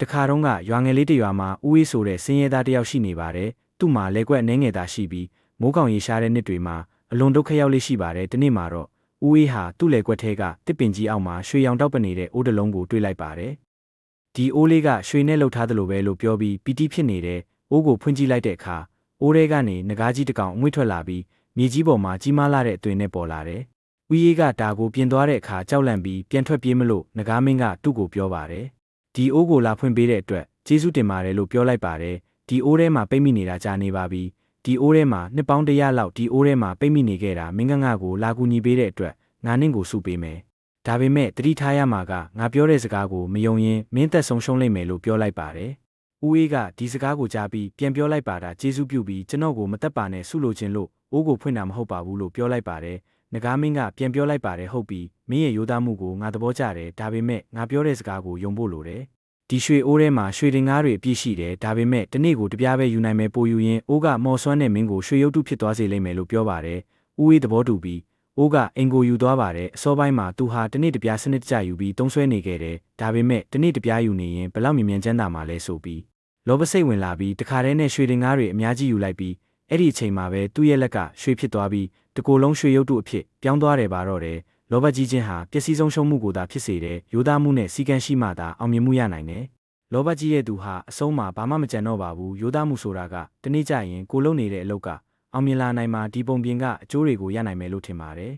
တခါတော့ကရွာငယ်လေးတစ်ရွာမှာဦးအေးဆိုတဲ့စင်းရဲသားတစ်ယောက်ရှိနေပါတယ်သူ့မှာလက်ကွက်နှဲငယ်သားရှိပြီးမိုးကောင်ရေရှားတဲ့နှစ်တွေမှာအလွန်ဒုက္ခရောက်လေးရှိပါတယ်ဒီနေ့မှာတော့ဦးအေးဟာသူ့လက်ကွက်ထဲကတစ်ပင်ကြီးအောက်မှာရွှေရောင်တောက်ပနေတဲ့အိုးတစ်လုံးကိုတွေ့လိုက်ပါတယ်ဒီအိုးလေးကရွှေနဲ့လှုပ်ထားသလိုပဲလို့ပြောပြီးပီတိဖြစ်နေတဲ့အိုးကိုဖွင့်ကြည့်လိုက်တဲ့အခါအိုးထဲကနေငကားကြီးတစ်ကောင်အငွေ့ထွက်လာပြီးမြေကြီးပေါ်မှာကြီးမားလာတဲ့အသွင်နဲ့ပေါ်လာတယ်။ဦးရေးကဒါကိုပြင်သွားတဲ့အခါကြောက်လန့်ပြီးပြန်ထွက်ပြေးမလို့ငကားမင်းကသူ့ကိုပြောပါတယ်။ ဒီအိုးကိုလာဖွင့်ပေးတဲ့အတွက်ကျေးဇူးတင်ပါတယ်လို့ပြောလိုက်ပါတယ်။ဒီအိုးထဲမှာပိတ်မိနေတာကြာနေပါပြီ။ဒီအိုးထဲမှာနှစ်ပေါင်းတရာလောက်ဒီအိုးထဲမှာပိတ်မိနေခဲ့တာမင်းကငါကိုလာကူညီပေးတဲ့အတွက်ငါနင့်ကိုစုပေးမယ်။ဒါပေမဲ့တတိထားရမှာကငါပြောတဲ့စကားကိုမယုံရင်မင်းသက်ဆုံးရှုံးလိမ့်မယ်လို့ပြောလိုက်ပါတယ်။ဦးအေးကဒီစကားကိုကြားပြီးပြန်ပြောလိုက်ပါတာကျေးဇူးပြုပြီးကျွန်တော်ကိုမတက်ပါနဲ့ဆုလို့ခြင်းလို့အိုးကိုဖွင့်တာမဟုတ်ပါဘူးလို့ပြောလိုက်ပါတယ်။ ငကားမင်းကပြန်ပြောလိုက်ပါတယ်ဟုတ်ပြီမင်းရဲ့ရိုးသားမှုကိုငါသဘောကျတယ်ဒါပေမဲ့ငါပြောတဲ့စကားကိုယုံဖို့လိုတယ်။ဒီရွှေအိုးထဲမှာရွှေတင်ငါးတွေအပြည့်ရှိတယ်ဒါပေမဲ့တနေ့ကိုတပြားပဲယူနိုင်မယ်ပိုယူရင်အိုးကမော်ဆွမ်းတဲ့မင်းကိုရွှေရုပ်တုဖြစ်သွားစေလိမ့်မယ်လို့ပြောပါတယ်။ဦးအေးသဘောတူပြီးအိုးကအင်ကိုယူသွားပါတယ်အစောပိုင်းမှာသူဟာတနေ့တပြားစနစ်တကျယူပြီးတုံးဆွဲနေခဲ့တယ်ဒါပေမဲ့တနေ့တပြားယူနေရင်ဘယ်လောက်မြင်မြန်ချမ်းသာမှာလဲဆိုပြီးလောဘစိတ်ဝင်လာပြီးတခါတည်းနဲ့ရွှေတင်ငါးတွေအများကြီးယူလိုက်ပြီးအဲ့ဒီအချိန်မှာပဲသူ့ရဲ့လက်ကရွှေဖြစ်သွားပြီး တကိုယ်လုံးရွှေရုပ်တုအဖြစ်ပြောင်းသွားတယ်ပါတော့တယ်လောဘကြီးခြင်းဟာပျက်စီးဆုံးရှုံးမှုကိုသာဖြစ်စေတယ်ရိုးသားမှုနဲ့စီကံရှိမှသာအောင်မြင်မှုရနိုင်တယ်လောဘကြီးရဲ့သူဟာအဆုံးမှာဘာမှမကြံတော့ပါဘူးရိုးသားမှုဆိုတာကတနေ့ကျရင်ကိုလုံးနေတဲ့အလုပ်ကအောင်မြင်လာနိုင်မှာဒီပုံပြင်ကအကျိုးတွေကိုရနိုင်မယ်လို့ထင်ပါတယ်